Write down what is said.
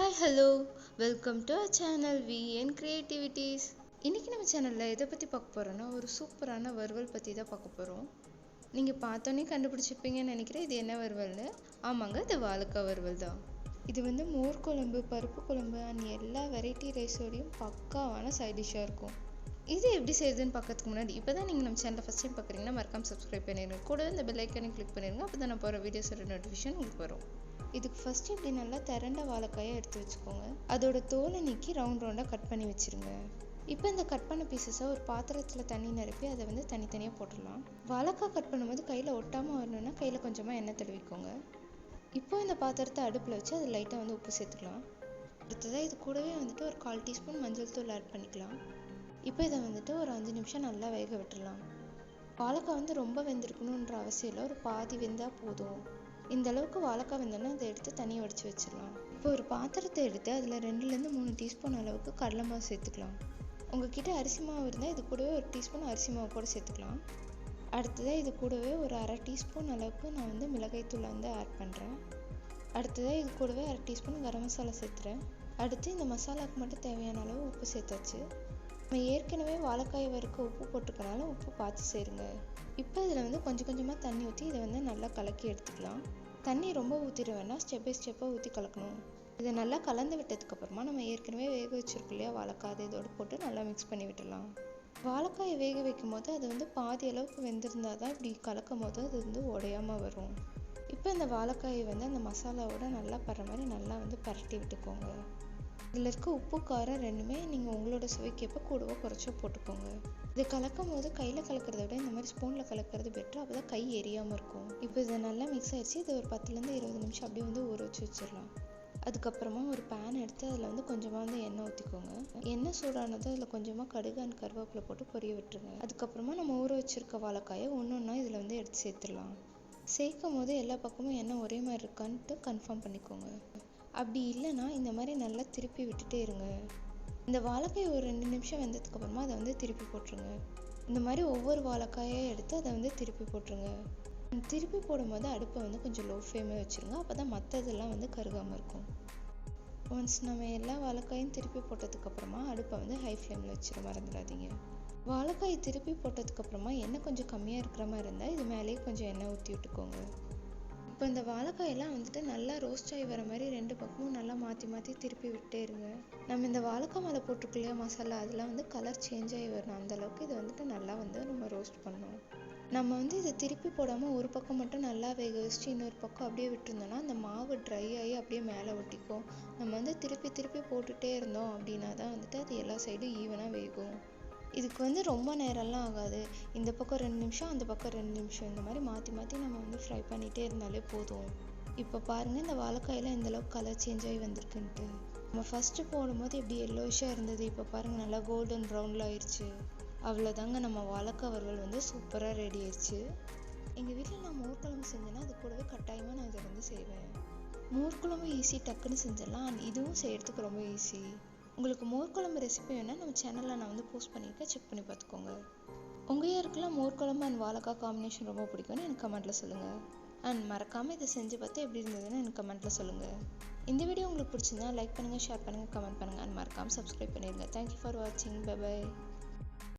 Hi hello welcome to our channel V N creativities இன்றைக்கி நம்ம சேனலில் எதை பற்றி பார்க்க போகிறோன்னா ஒரு சூப்பரான வறுவல் பற்றி தான் பார்க்க போகிறோம் நீங்கள் பார்த்தோன்னே கண்டுபிடிச்சிருப்பீங்கன்னு நினைக்கிறேன். இது என்ன வறுவல்னு? ஆமாங்க இது வாழைக்காய் வறுவல் தான். இது வந்து மோர் குழம்பு பருப்பு குழம்பு அண்ட் எல்லா வெரைட்டி ரைஸோடையும் பக்காவான சைட் டிஷ்ஷாக இருக்கும். இது எப்படி செய்யுதுன்னு பார்க்கறதுக்கு முன்னாடி இப்போ தான் நீங்கள் நம்ம சேனலை ஃபஸ்ட் டைம் பார்க்குறீங்கன்னா மறக்காம சப்ஸ்கிரைப் பண்ணிடுங்க கூட இந்த பெல் ஐக்கனை கிளிக் பண்ணிடுங்க அப்போ தான் நான் போகிற வீடியோஸோட நோட்டிஃபிகேஷன் உங்களுக்கு வரும். இதுக்கு ஃபஸ்ட்டு இப்படி நல்லா திரண்ட வாழைக்காயை எடுத்து வச்சுக்கோங்க. அதோட தோலை நீக்கி ரவுண்ட் ரவுண்டாக கட் பண்ணி வச்சுருங்க. இப்போ இந்த கட் பண்ண பீசஸை ஒரு பாத்திரத்தில் தண்ணி நிரப்பி அதை வந்து தனித்தனியாக போட்டுடலாம். வாழைக்காய் கட் பண்ணும்போது கையில் ஒட்டாமல் வரணும்னா கையில் கொஞ்சமாக எண்ணெய் தடவிக்கோங்க. இப்போ இந்த பாத்திரத்தை அடுப்பில் வச்சு அது லைட்டாக வந்து உப்பு சேர்த்துக்கலாம். அடுத்ததாக இது கூடவே வந்துட்டு ஒரு கால் டீஸ்பூன் மஞ்சள் தூள் ஆட் பண்ணிக்கலாம். இப்போ இதை வந்துட்டு ஒரு அஞ்சு நிமிஷம் நல்லா வேக விட்டுடலாம் வாழைக்காய் வந்து ரொம்ப வெந்திருக்கணுன்ற அவசியம் இல்லை. ஒரு பாதி வெந்தால் போதும். இந்த அளவுக்கு வாழைக்காய் வெந்தோன்னா அதை எடுத்து தனியாக வடித்து வச்சிடலாம். இப்போ ஒரு பாத்திரத்தை எடுத்து அதில் ரெண்டுலேருந்து மூணு டீஸ்பூன் அளவுக்கு கடலை மாவு சேர்த்துக்கலாம். உங்ககிட்ட அரிசி மாவு இருந்தால் இது கூடவே ஒரு டீஸ்பூன் அரிசி மாவு கூட சேர்த்துக்கலாம். அடுத்ததாக இது கூடவே ஒரு அரை டீஸ்பூன் அளவுக்கு நான் வந்து மிளகாய்த்தூள் வந்து ஆட் பண்ணுறேன் அடுத்ததாக இது கூடவே அரை டீஸ்பூன் கரம் மசாலா சேர்த்துறேன். அடுத்து இந்த மசாலாவுக்கு மட்டும் தேவையான அளவு உப்பு சேர்த்தாச்சு. நம்ம ஏற்கனவே வாழைக்காய் வறுக்க உப்பு போட்டுக்கனால உப்பு பார்த்து சேருங்க. இப்போ இதில் வந்து கொஞ்சம் கொஞ்சமாக தண்ணி ஊற்றி இதை வந்து நல்லா கலக்கி எடுத்துக்கலாம். தண்ணி ரொம்ப ஊற்றிட வேணாம் ஸ்டெப் பை ஸ்டெப்பாக ஊற்றி கலக்கணும். இதை நல்லா கலந்து விட்டதுக்கப்புறமா நம்ம ஏற்கனவே வேக வச்சிருக்கோம் இல்லையா வாழைக்காய் அதை இதோடு போட்டு நல்லா மிக்ஸ் பண்ணி விட்டுடலாம். வாழைக்காயை வேக வைக்கும் போது அது வந்து பாதி அளவுக்கு வெந்திருந்தால் தான் இப்படி கலக்கும் போது அது வந்து உடையாமல் வரும். இப்போ இந்த வாழைக்காயை வந்து அந்த மசாலாவோட நல்லா படுற மாதிரி நல்லா வந்து பரட்டி விட்டுக்கோங்க. இதில் இருக்க உப்பு காரம் ரெண்டுமே நீங்கள் உங்களுக்கு சுவைக்கேற்ப கூடவோ குறைச்சோ போட்டுக்கோங்க. இது கலக்கும் போது கையில் கலக்கிறத விட இந்த மாதிரி ஸ்பூனில் கலக்கிறது பெட்டர் அப்போ தான் கை எரியாமல் இருக்கும். இப்போ இது நல்லா மிக்ஸ் ஆயிடுச்சு. இது ஒரு பத்துலேருந்து இருபது நிமிஷம் அப்படியே வந்து ஊற வச்சு வச்சிடலாம். அதுக்கப்புறமா ஒரு பேன் எடுத்து அதில் வந்து கொஞ்சமாக வந்து எண்ணெய் ஊற்றிக்கோங்க எண்ணெய் சூடானதும் அதில் கொஞ்சமாக கடுகு அண்ட் கருவேப்பிலை போட்டு பொரிய விட்டுருங்க. அதுக்கப்புறமா நம்ம ஊற வச்சிருக்க வாழைக்காயை ஒன்று ஒன்றா இதில் வந்து எடுத்து சேர்த்துடலாம். சேர்க்கும் போது எல்லா பக்கமும் எண்ணெய் ஒரே மாதிரி இருக்கான்ட்டு கன்ஃபார்ம் பண்ணிக்கோங்க. அப்படி இல்லைன்னா இந்த மாதிரி நல்லா திருப்பி விட்டுட்டே இருங்க. இந்த வாழைக்காய் ஒரு ரெண்டு நிமிஷம் வெந்ததுக்கு அப்புறமா அதை வந்து திருப்பி போட்டுருங்க. இந்த மாதிரி ஒவ்வொரு வாழைக்காயை எடுத்து அதை வந்து திருப்பி போட்டுருங்க. திருப்பி போடும்போது அடுப்பை வந்து கொஞ்சம் லோ ஃப்ளேமே வச்சுருங்க. அப்போ தான் மற்றதெல்லாம் வந்து கருகாமல் இருக்கும். ஒன்ஸ் நம்ம எல்லா வாழைக்காயும் திருப்பி போட்டதுக்கப்புறமா அடுப்பை வந்து ஹை ஃப்ளேமில் வச்சிட மறந்துடாதீங்க. வாழைக்காய் திருப்பி போட்டதுக்கப்புறமா எண்ணெய் கொஞ்சம் கம்மியாக இருக்கிற மாதிரி இருந்தால் இது மேலேயே கொஞ்சம் எண்ணெய் ஊற்றி விட்டுக்கோங்க. இப்போ இந்த வாழைக்காயெல்லாம் வந்துட்டு நல்லா ரோஸ்ட் ஆகி வர மாதிரி ரெண்டு பக்கமும் நல்லா மாற்றி மாற்றி திருப்பி விட்டே இருங்க. நம்ம இந்த வாழைக்காய் மேலே போட்டிருக்க இல்லையா மசாலா? அதெல்லாம் வந்து கலர் சேஞ்ச் ஆகி வரணும். அந்தளவுக்கு இது இதை வந்துட்டு நல்லா வந்து நம்ம ரோஸ்ட் பண்ணணும். நம்ம வந்து இதை திருப்பி போடாமல் ஒரு பக்கம் மட்டும் நல்லா வேக வச்சுட்டு இன்னொரு பக்கம் அப்படியே விட்டுருந்தோம்னா அந்த மாவு ட்ரை ஆகி அப்படியே மேலே ஒட்டிக்கும். நம்ம வந்து திருப்பி திருப்பி போட்டுகிட்டே இருந்தோம் அப்படின்னா தான் வந்துட்டு அது எல்லா சைடும் ஈவனாக வேகும். இதுக்கு வந்து ரொம்ப நேரம்லாம் ஆகாது. இந்த பக்கம் ரெண்டு நிமிஷம் அந்த பக்கம் ரெண்டு நிமிஷம் இந்த மாதிரி மாற்றி மாற்றி நம்ம வந்து ஃப்ரை பண்ணிகிட்டே இருந்தாலே போதும். இப்போ பாருங்கள் இந்த வாழைக்காயில் இந்தளவுக்கு கலர் சேஞ்ச் ஆகி வந்திருக்குன்ட்டு. நம்ம ஃபஸ்ட்டு போடும்போது எப்படி எல்லோஷாக இருந்தது இப்போ பாருங்கள் நல்லா கோல்டன் ப்ரௌனில் ஆயிடுச்சு அவ்வளோதாங்க நம்ம வாழைக்காய் வறுவல் வந்து சூப்பராக ரெடி ஆயிடுச்சு எங்கள் வீட்டில் நான் மோர்க்குழம்பு செஞ்சேன்னா அது கூடவே கட்டாயமாக நான் இதை வந்து செய்வேன். மோர்க்குழம்பு ஈஸி டக்குன்னு செஞ்சிடலாம். இதுவும் செய்கிறதுக்கு ரொம்ப ஈஸி உங்களுக்கு மோர் குழம்பு ரெசிபி வேணால் நம்ம சேனலில் நான் வந்து போஸ்ட் பண்ணியிருக்கேன். செக் பண்ணி பார்த்துக்கோங்க. உங்கள் யாருக்கெல்லாம் மோர் குழம்பு அண்ட் வாழைக்காய் காம்பினேஷன் ரொம்ப பிடிக்கும்னு எனக்கு கமெண்ட்டில் சொல்லுங்கள் அண்ட் மறக்காமல் இதை செஞ்சு பார்த்து எப்படி இருந்ததுன்னு எனக்கு கமெண்ட்டில் சொல்லுங்கள் இந்த வீடியோ உங்களுக்கு பிடிச்சிருந்தா லைக் பண்ணுங்கள் ஷேர் பண்ணுங்கள் கமெண்ட் பண்ணுங்கள் அண்ட் மறக்காமல் சப்ஸ்கிரைப் பண்ணிடுங்க தேங்க்யூ ஃபார் வாட்சிங் பை பை